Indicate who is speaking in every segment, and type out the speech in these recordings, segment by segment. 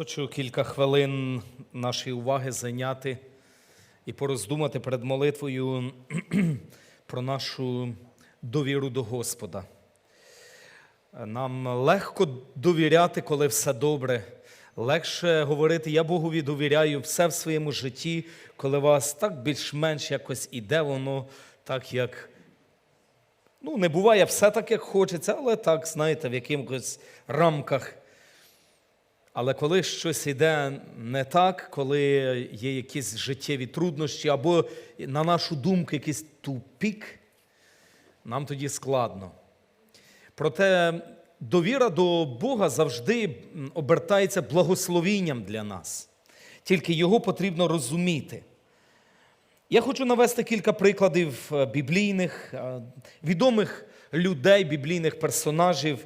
Speaker 1: Хочу кілька хвилин нашої уваги зайняти і пороздумати перед молитвою про нашу довіру до Господа. Нам легко довіряти, коли все добре. Легше говорити, я Богові довіряю все в своєму житті, коли вас так більш-менш якось іде воно, так як ну, не буває все так, як хочеться, але так, знаєте, в якихось рамках. Але коли щось йде не так, коли є якісь життєві труднощі, або, на нашу думку, якийсь тупік, нам тоді складно. Проте довіра до Бога завжди обертається благословінням для нас. Тільки його потрібно розуміти. Я хочу навести кілька прикладів е, біблійних, е, відомих людей, біблійних персонажів,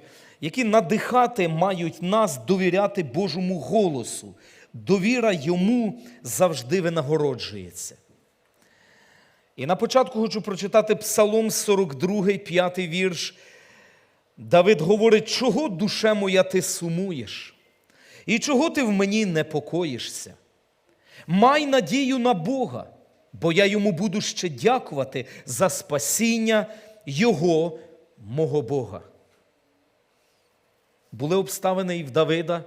Speaker 1: які надихати мають нас довіряти Божому голосу. Довіра йому завжди винагороджується. І на початку хочу прочитати Псалом 42, 5 вірш. Давид говорить, чого душе моя ти сумуєш? І чого ти в мені непокоїшся? Май надію на Бога, бо я йому буду ще дякувати за спасіння Його, мого Бога. Були обставини і в Давида,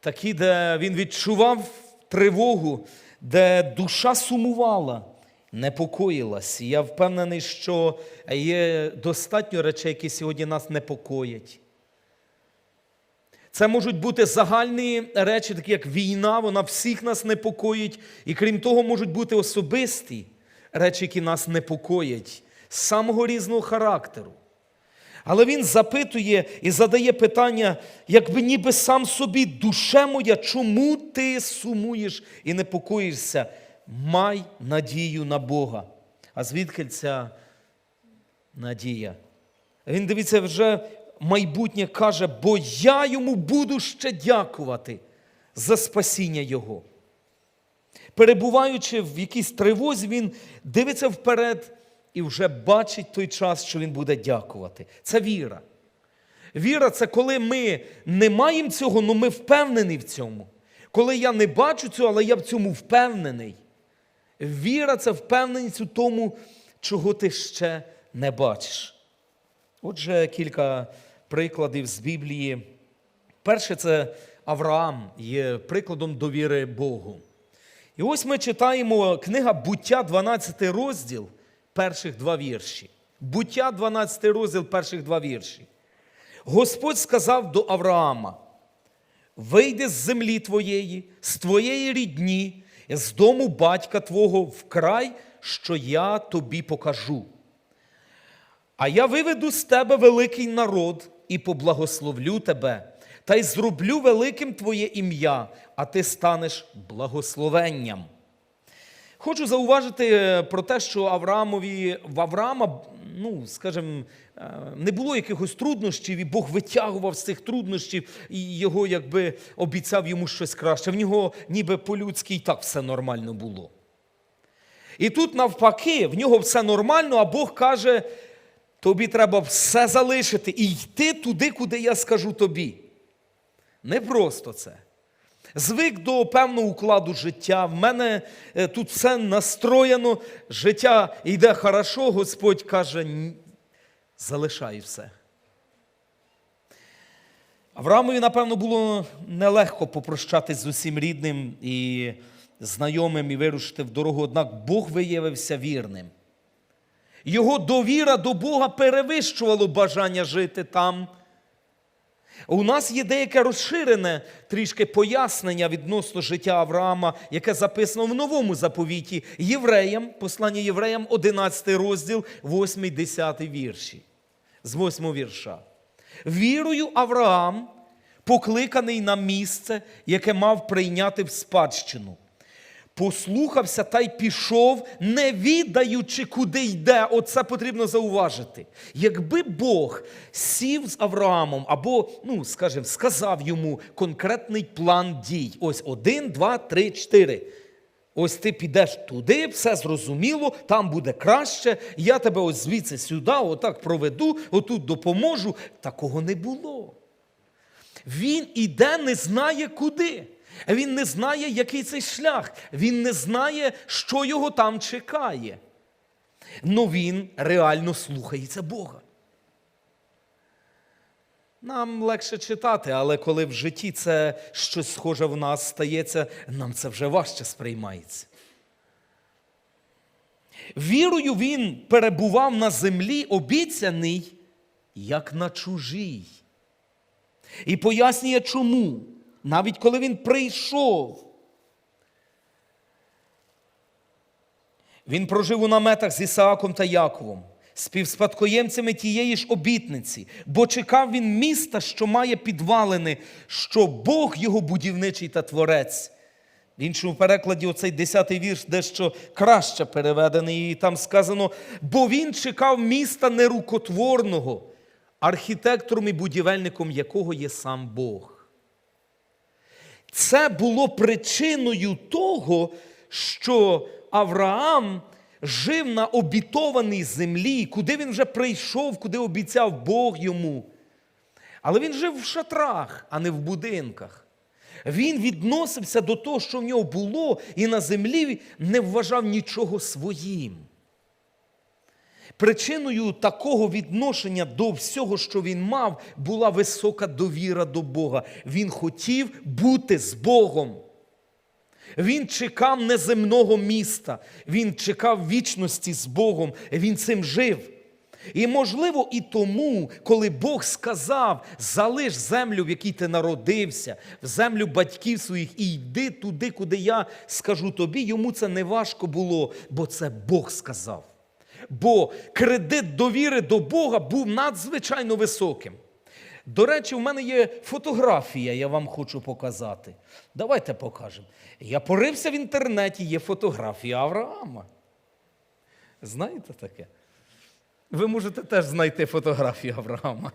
Speaker 1: такі, де він відчував тривогу, де душа сумувала, непокоїлась. Я впевнений, що є достатньо речей, які сьогодні нас непокоять. Це можуть бути загальні речі, такі як війна, вона всіх нас непокоїть. І крім того, можуть бути особисті речі, які нас непокоять, самого різного характеру. Але він запитує і задає питання, якби ніби сам собі, душе моя, чому ти сумуєш і непокоїшся? Май надію на Бога. А звідки ця надія? Він дивиться вже майбутнє каже, бо я йому буду ще дякувати за спасіння Його. Перебуваючи в якійсь тривозі, він дивиться вперед і вже бачить той час, що він буде дякувати. Це віра. Віра це коли ми не маємо цього, але ми впевнені в цьому. Коли я не бачу цього, але я в цьому впевнений. Віра це впевненість у тому, чого ти ще не бачиш. Отже, кілька прикладів з Біблії. Перше, це Авраам є прикладом довіри Богу. І ось ми читаємо книга Буття, 12 розділ, перших два вірші. Буття, 12 розділ, перших два вірші. Господь сказав до Авраама: вийди з землі твоєї, з твоєї рідні, з дому батька твого в край, що я тобі покажу. А я виведу з тебе великий народ і поблагословлю тебе, та й зроблю великим твоє ім'я, а ти станеш благословенням. Хочу зауважити е, про те, що Авраамові в Авраама, ну, скажімо, е, не було якихось труднощів, і Бог витягував з цих труднощів і його якби обіцяв йому щось краще. В нього ніби по-людськи і так все нормально було. І тут, навпаки, в нього все нормально, а Бог каже: тобі треба все залишити і йти туди, куди я скажу тобі. Не просто це. Звик до певного укладу життя. В мене е, тут все настроєно, життя йде хорошо, Господь каже, залишай все. Авраамові, напевно, було нелегко попрощатись з усім рідним і знайомим і вирушити в дорогу, однак Бог виявився вірним. Його довіра до Бога перевищувало бажання жити там. У нас є деяке розширене трішки пояснення відносно життя Авраама, яке записано в новому заповіті євреям, послання євреям, 11 розділ, 8, 10 вірші. З 8 вірша. Вірою Авраам покликаний на місце, яке мав прийняти в спадщину. Послухався та й пішов, не відаючи, куди йде. Оце потрібно зауважити. Якби Бог сів з Авраамом або, ну, скажімо, сказав йому конкретний план дій. Ось один, два, три, чотири. Ось ти підеш туди, все зрозуміло, там буде краще. Я тебе ось звідси сюди, отак проведу, отут допоможу. Такого не було. Він іде, не знає куди. Він не знає, який цей шлях. Він не знає, що його там чекає. Но він реально слухається Бога. Нам легше читати, але коли в житті це щось схоже в нас стається, нам це вже важче сприймається. Вірою він перебував на землі, обіцяний, як на чужій. І пояснює, чому. Навіть коли він прийшов, він прожив у наметах з Ісааком та Яковом, співспадкоємцями тієї ж обітниці, бо чекав він міста, що має підвалини, що Бог його будівничий та творець. В іншому перекладі оцей 10-й вірш дещо краще переведений, і там сказано, бо він чекав міста нерукотворного, архітектором і будівельником якого є сам Бог. Це було причиною того, що Авраам жив на обітованій землі, куди він вже прийшов, куди обіцяв Бог йому. Але він жив в шатрах, а не в будинках. Він відносився до того, що в нього було, і на землі не вважав нічого своїм. Причиною такого відношення до всього, що він мав, була висока довіра до Бога. Він хотів бути з Богом. Він чекав неземного міста, він чекав вічності з Богом, він цим жив. І, можливо, і тому, коли Бог сказав, залиш землю, в якій ти народився, в землю батьків своїх, і йди туди, куди я скажу тобі, йому це не важко було, бо це Бог сказав. Бо кредит довіри до Бога був надзвичайно високим. До речі, в мене є фотографія, я вам хочу показати. Давайте покажемо. Я порився в інтернеті, є фотографія Авраама. Знаєте таке? Ви можете теж знайти фотографію Авраама.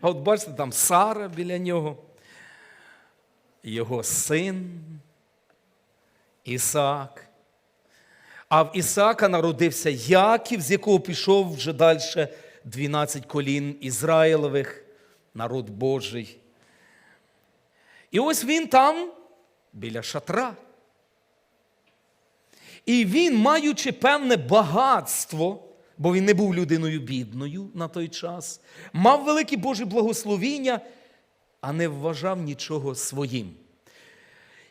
Speaker 1: А от бачите, там Сара біля нього, його син Ісаак. А в Ісаака народився Яків, з якого пішов вже далі 12 колін Ізраїлевих, народ Божий. І ось він там біля шатра. І він, маючи певне багатство, бо він не був людиною бідною на той час, мав велике Боже благословіння, а не вважав нічого своїм.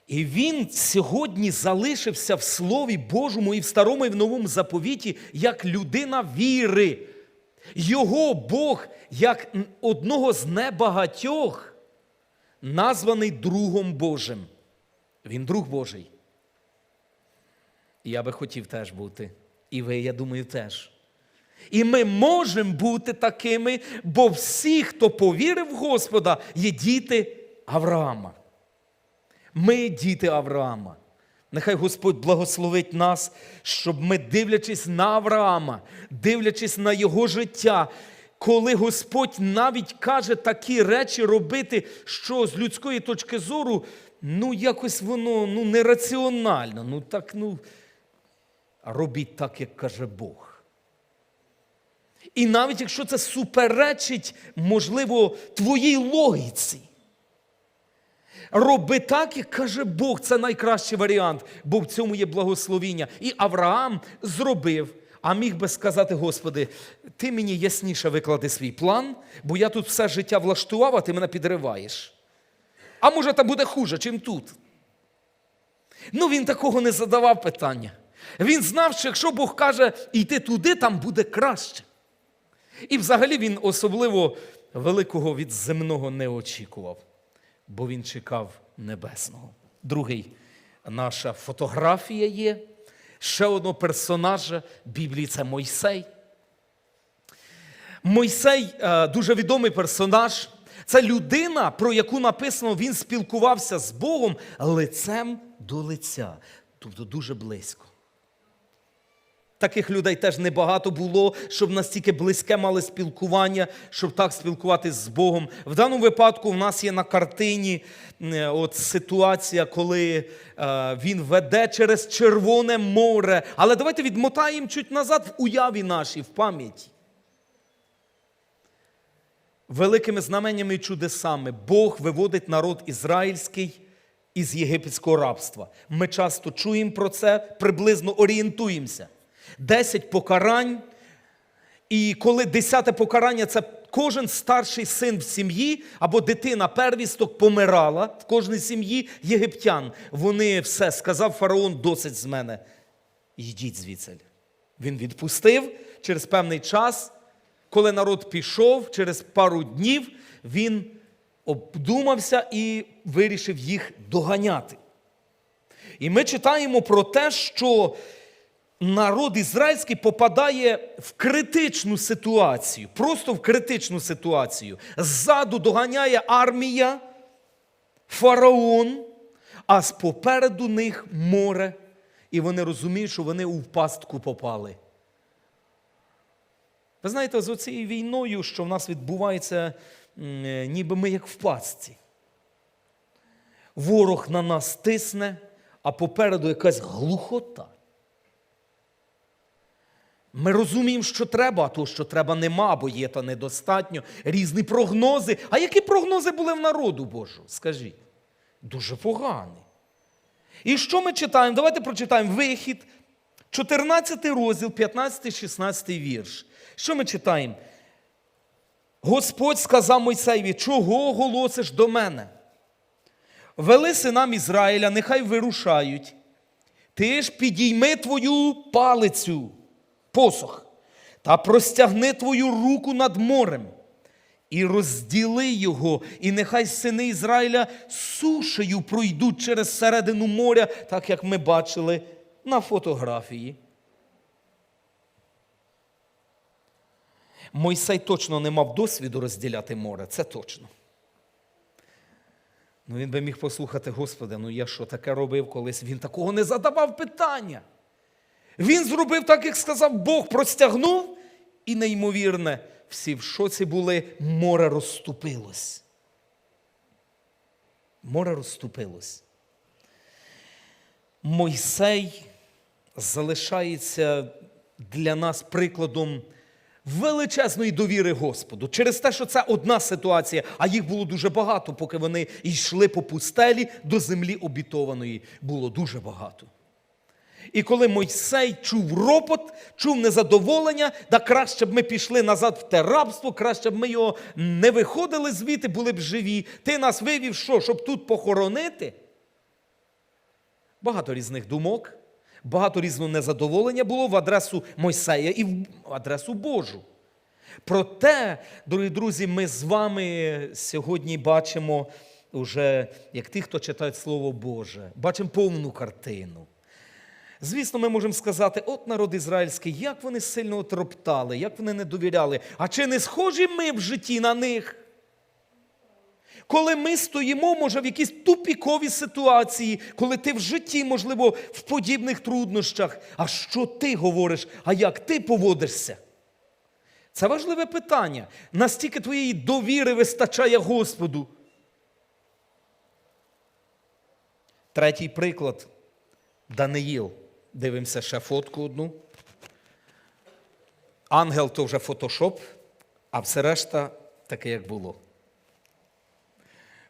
Speaker 1: І він сьогодні залишився в Слові Божому і в старому, і в новому заповіті як людина віри. Його Бог, як одного з небагатьох, названий другом Божим. Він друг Божий. Я би хотів теж бути. І ви, я думаю, теж. І ми можемо бути такими, бо всі, хто повірив в Господа, є діти Авраама. Ми діти Авраама. Нехай Господь благословить нас, щоб ми, дивлячись на Авраама, дивлячись на його життя, коли Господь навіть каже такі речі робити, що з людської точки зору, ну якось воно ну, нераціонально. Ну так, ну, робіть так, як каже Бог. І навіть якщо це суперечить, можливо, твоїй логіці. Роби так, як каже Бог, це найкращий варіант, бо в цьому є благословіння. І Авраам зробив, а міг би сказати, Господи, ти мені ясніше виклади свій план, бо я тут все життя влаштував, а ти мене підриваєш. А може, там буде хуже, чим тут. Ну, він такого не задавав питання. Він знав, що якщо Бог каже йти туди, там буде краще. І взагалі він особливо великого від земного не очікував бо він чекав небесного. Другий наша фотографія є. Ще одного персонажа Біблії це Мойсей. Мойсей е, дуже відомий персонаж. Це людина, про яку написано, він спілкувався з Богом лицем до лиця, тобто дуже близько. Таких людей теж небагато було, щоб настільки близьке мали спілкування, щоб так спілкуватися з Богом. В даному випадку в нас є на картині е, от ситуація, коли е, він веде через Червоне море. Але давайте відмотаємо чуть назад в уяві нашій, в пам'яті. Великими знаменнями і чудесами Бог виводить народ ізраїльський із єгипетського рабства. Ми часто чуємо про це, приблизно орієнтуємося. Десять покарань. І коли десяте покарання це кожен старший син в сім'ї або дитина первісток помирала в кожній сім'ї єгиптян. Вони все сказав фараон, досить з мене. Йдіть звідси. Він відпустив через певний час, коли народ пішов, через пару днів він обдумався і вирішив їх доганяти. І ми читаємо про те, що народ ізраїльський попадає в критичну ситуацію, просто в критичну ситуацію. Ззаду доганяє армія, фараон, а попереду них море, і вони розуміють, що вони у пастку попали. Ви знаєте, з оцією війною, що в нас відбувається, е, ніби ми як в пастці. Ворог на нас тисне, а попереду якась глухота. Ми розуміємо, що треба, а то, що треба, нема, бо є то недостатньо. Різні прогнози. А які прогнози були в народу Божу? Скажіть. Дуже погані. І що ми читаємо? Давайте прочитаємо вихід, 14 розділ, 15-16 вірш. Що ми читаємо? Господь сказав Мойсеєві, чого голосиш до мене? Вели синам Ізраїля, нехай вирушають. Ти ж підійми твою палицю, посох, та простягни твою руку над морем, і розділи його, і нехай сини Ізраїля сушею пройдуть через середину моря, так як ми бачили на фотографії. Мойсей точно не мав досвіду розділяти море, це точно. Ну він би міг послухати, Господи, ну я що таке робив колись? Він такого не задавав питання. Він зробив так, як сказав Бог, простягнув, і неймовірне, всі в шоці були, море розступилось. Море розступилось. Мойсей залишається для нас прикладом величезної довіри Господу. Через те, що це одна ситуація, а їх було дуже багато, поки вони йшли по пустелі до землі обітованої. Було дуже багато. І коли Мойсей чув ропот, чув незадоволення, да краще б ми пішли назад в те рабство, краще б ми його не виходили звідти, були б живі. Ти нас вивів, що, щоб тут похоронити? Багато різних думок, багато різного незадоволення було в адресу Мойсея і в адресу Божу. Проте, дорогі друзі, ми з вами сьогодні бачимо вже, як ті, хто читають Слово Боже, бачимо повну картину. Звісно, ми можемо сказати, от народ ізраїльський, як вони сильно троптали, як вони не довіряли. А чи не схожі ми в житті на них? Коли ми стоїмо, може, в якійсь тупіковій ситуації, коли ти в житті, можливо, в подібних труднощах, а що ти говориш, а як ти поводишся? Це важливе питання. Настільки твоєї довіри вистачає Господу. Третій приклад Даниїл. Дивимося ще фотку одну. Ангел то вже фотошоп, а все решта таке, як було.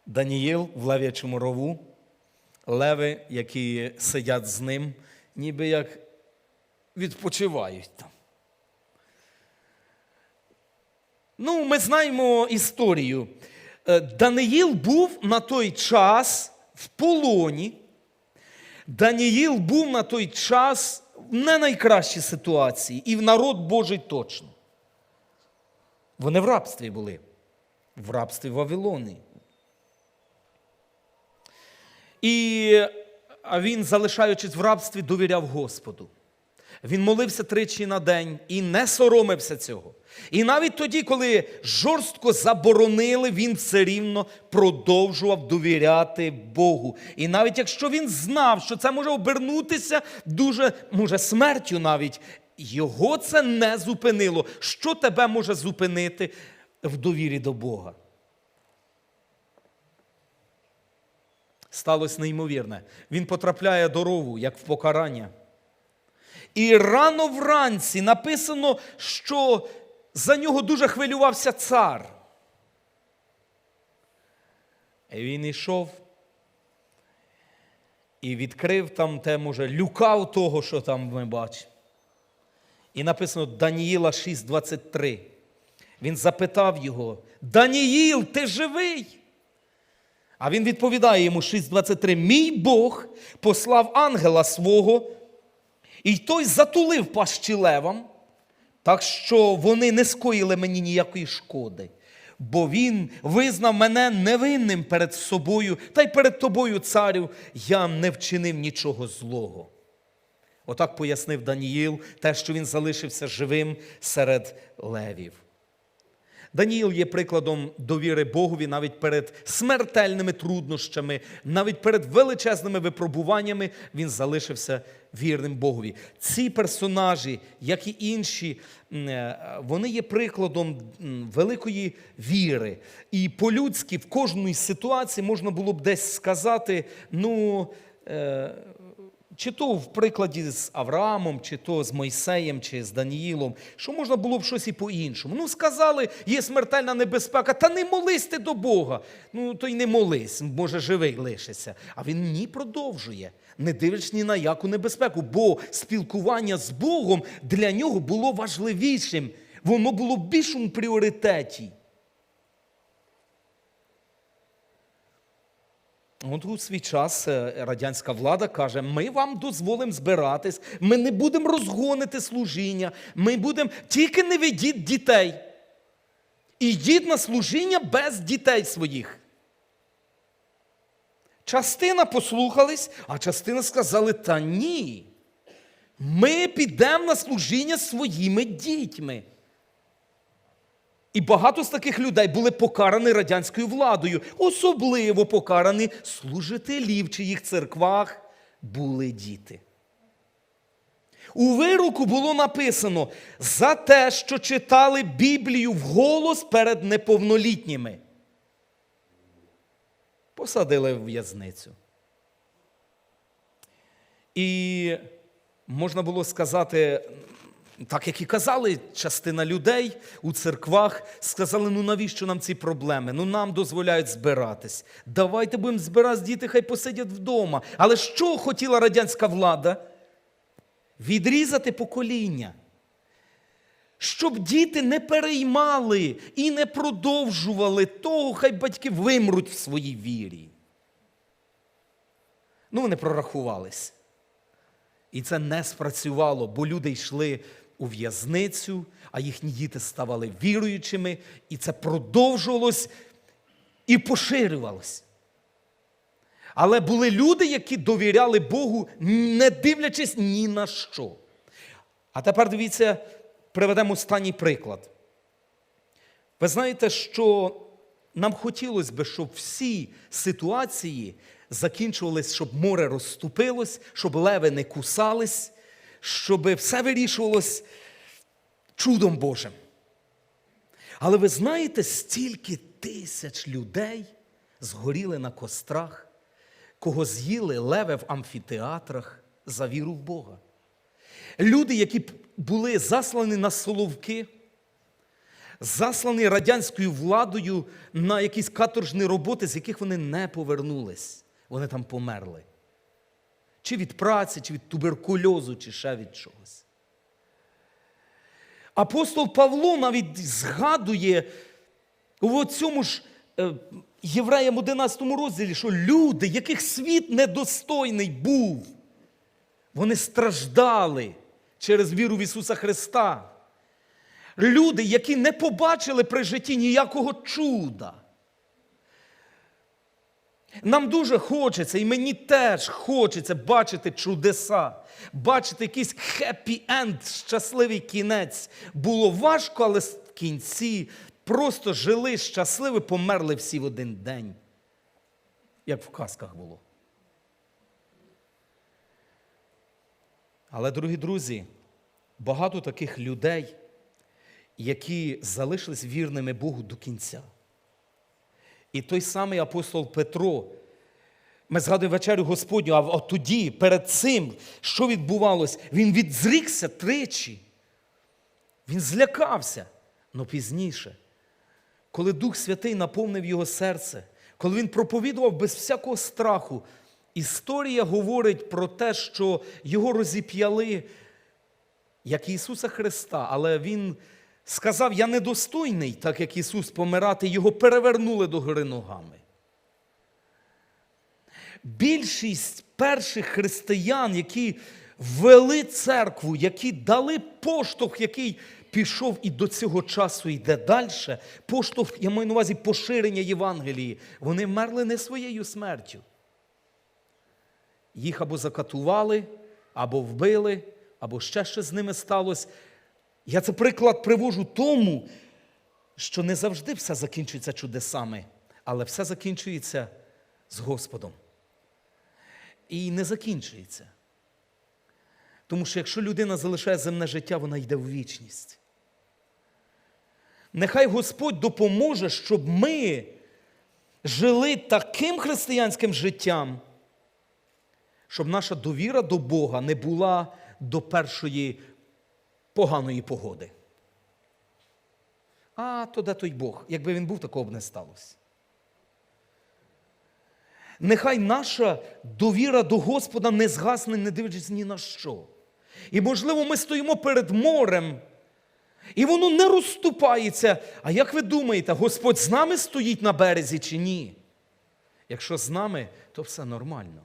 Speaker 1: Даніїл в лев'ячому рову, леви, які сидять з ним, ніби як відпочивають там. Ну, ми знаємо історію. Е, Даниїл був на той час в полоні. Даніїл був на той час в не найкращій ситуації, і в народ Божий точно. Вони в рабстві були, в рабстві Вавилони. І він, залишаючись в рабстві, довіряв Господу. Він молився тричі на день і не соромився цього. І навіть тоді, коли жорстко заборонили, він все рівно продовжував довіряти Богу. І навіть якщо він знав, що це може обернутися дуже, може, смертю навіть, його це не зупинило. Що тебе може зупинити в довірі до Бога? Сталося неймовірне. Він потрапляє до рову, як в покарання. І рано вранці написано, що за нього дуже хвилювався цар. І він йшов і відкрив там те, може, люкав того, що там ми бачимо. І написано Даніїла 6,23. Він запитав його: Даніїл, ти живий? А він відповідає йому 6,23: Мій Бог послав ангела свого, і той затулив пащі левам, так що вони не скоїли мені ніякої шкоди. Бо він визнав мене невинним перед собою, та й перед тобою, царю, я не вчинив нічого злого. Отак пояснив Даніїл те, що він залишився живим серед левів. Даніїл є прикладом довіри Богові навіть перед смертельними труднощами, навіть перед величезними випробуваннями він залишився вірним Богові. Ці персонажі, як і інші, е, вони є прикладом великої віри. І по-людськи в кожній ситуації можна було б десь сказати, ну. Чи то в прикладі з Авраамом, чи то з Мойсеєм, чи з Даніїлом, що можна було б щось і по-іншому. Ну, сказали, є смертельна небезпека, та не молись ти до Бога. Ну, то й не молись, може, живий лишиться. А він ні продовжує, не дивлячись ні на яку небезпеку, бо спілкування з Богом для нього було важливішим, воно було в більшому пріоритеті. От у свій час е, радянська влада каже: ми вам дозволимо збиратись, ми не будемо розгонити служіння, ми будемо тільки не ведіть дітей. Ідіть на служіння без дітей своїх. Частина послухались, а частина сказали: та ні. Ми підемо на служіння своїми дітьми. І багато з таких людей були покарані радянською владою, особливо покарані служителі, в чиїх церквах були діти. У вироку було написано за те, що читали Біблію вголос перед неповнолітніми. Посадили в в'язницю. І можна було сказати, так як і казали, частина людей у церквах сказали: ну навіщо нам ці проблеми? Ну нам дозволяють збиратись. Давайте будемо збиратись, діти хай посидять вдома. Але що хотіла радянська влада? Відрізати покоління. Щоб діти не переймали і не продовжували того, хай батьки вимруть в своїй вірі. Ну, вони прорахувались. І це не спрацювало, бо люди йшли у в'язницю, а їхні діти ставали віруючими, і це продовжувалось і поширювалось. Але були люди, які довіряли Богу, не дивлячись ні на що. А тепер дивіться, приведемо останній приклад. Ви знаєте, що нам хотілося б, щоб всі ситуації закінчувались, щоб море розступилось, щоб леви не кусались, щоб все вирішувалось чудом Божим. Але ви знаєте, стільки тисяч людей згоріли на кострах, кого з'їли леви в амфітеатрах за віру в Бога. Люди, які були заслані на соловки, заслані радянською владою на якісь каторжні роботи, з яких вони не повернулись. Вони там померли. Чи від праці, чи від туберкульозу, чи ще від чогось. Апостол Павло навіть згадує у цьому ж е, Євреям 11 розділі, що люди, яких світ недостойний був, вони страждали через віру в Ісуса Христа. Люди, які не побачили при житті ніякого чуда. Нам дуже хочеться, і мені теж хочеться бачити чудеса, бачити якийсь хеппі-енд, щасливий кінець. Було важко, але в кінці просто жили щасливі, померли всі в один день, як в казках було. Але, дорогі друзі, багато таких людей, які залишились вірними Богу до кінця. І той самий апостол Петро, ми згадуємо вечерю Господню, а тоді, перед цим, що відбувалось, він відзрікся тричі. Він злякався. але пізніше, коли Дух Святий наповнив його серце, коли він проповідував без всякого страху, історія говорить про те, що його розіп'яли як Ісуса Христа, але Він сказав: Я недостойний, так як Ісус помирати, його перевернули до гори ногами. Більшість перших християн, які ввели церкву, які дали поштовх, який пішов і до цього часу йде далі, поштовх, я маю на увазі поширення Євангелії, вони мерли не своєю смертю. Їх або закатували, або вбили, або ще щось з ними сталося. Я це приклад привожу тому, що не завжди все закінчується чудесами, але все закінчується з Господом. І не закінчується. Тому що якщо людина залишає земне життя, вона йде в вічність. Нехай Господь допоможе, щоб ми жили таким християнським життям, щоб наша довіра до Бога не була до першої поганої погоди. А то де той Бог? Якби він був, такого б не сталося. Нехай наша довіра до Господа не згасне, не дивлячись ні на що. І, можливо, ми стоїмо перед морем, і воно не розступається. А як ви думаєте, Господь з нами стоїть на березі чи ні? Якщо з нами, то все нормально.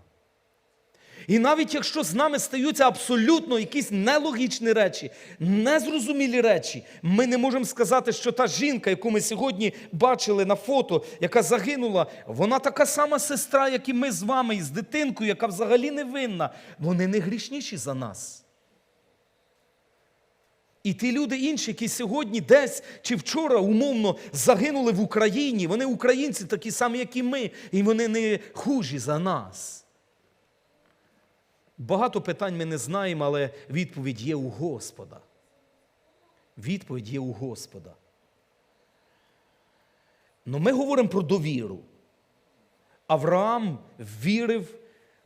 Speaker 1: І навіть якщо з нами стаються абсолютно якісь нелогічні речі, незрозумілі речі, ми не можемо сказати, що та жінка, яку ми сьогодні бачили на фото, яка загинула, вона така сама сестра, як і ми з вами, і з дитинкою, яка взагалі не винна. Вони не грішніші за нас. І ті люди інші, які сьогодні десь чи вчора умовно загинули в Україні, вони українці такі самі, як і ми, і вони не хужі за нас. Багато питань ми не знаємо, але відповідь є у Господа. Відповідь є у Господа. Ну ми говоримо про довіру. Авраам вірив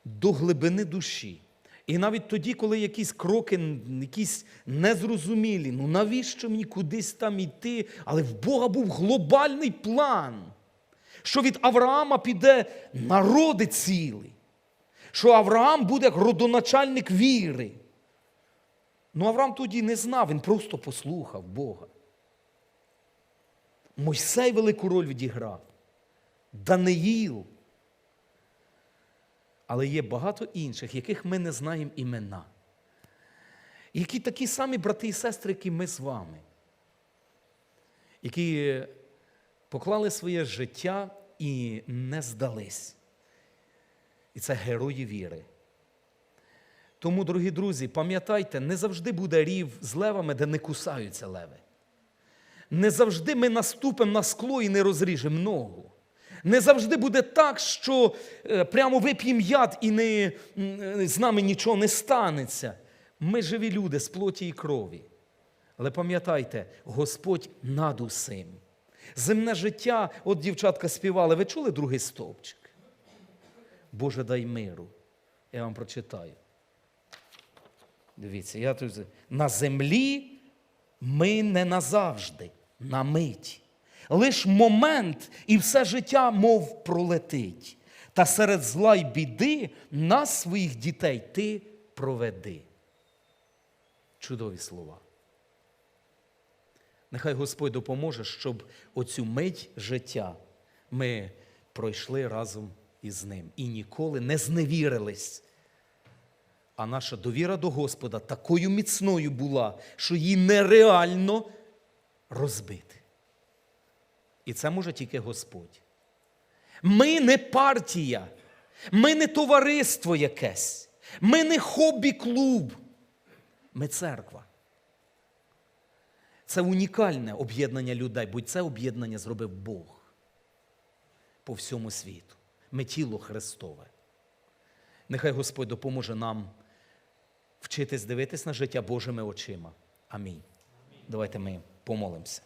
Speaker 1: до глибини душі. І навіть тоді, коли якісь кроки, якісь незрозумілі, ну навіщо мені кудись там йти? Але в Бога був глобальний план, що від Авраама піде народи цілий що Авраам буде родоначальник віри. Ну, Авраам тоді не знав, він просто послухав Бога. Мойсей велику роль відіграв. Даниїл. Але є багато інших, яких ми не знаємо імена. Які такі самі брати і сестри, які ми з вами, які поклали своє життя і не здались. І це герої віри. Тому, дорогі друзі, пам'ятайте, не завжди буде рів з левами, де не кусаються леви. Не завжди ми наступимо на скло і не розріжемо ногу. Не завжди буде так, що е, прямо вип'ємо яд і не, з нами нічого не станеться. Ми живі люди з плоті і крові. Але пам'ятайте, Господь над усім. Земне життя, от дівчатка співали, ви чули другий стовпчик? Боже, дай миру. Я вам прочитаю. Дивіться, я тут на землі ми не назавжди, на мить. Лиш момент і все життя, мов пролетить. Та серед зла й біди нас, своїх дітей, ти проведи. Чудові слова. Нехай Господь допоможе, щоб оцю мить життя ми пройшли разом із ним і ніколи не зневірились. А наша довіра до Господа такою міцною була, що її нереально розбити. І це може тільки Господь. Ми не партія, ми не товариство якесь, ми не хобі-клуб, ми церква. Це унікальне об'єднання людей, бо це об'єднання зробив Бог по всьому світу. Ми тіло Христове. Нехай Господь допоможе нам вчитись дивитись на життя Божими очима. Амінь. Давайте ми помолимося.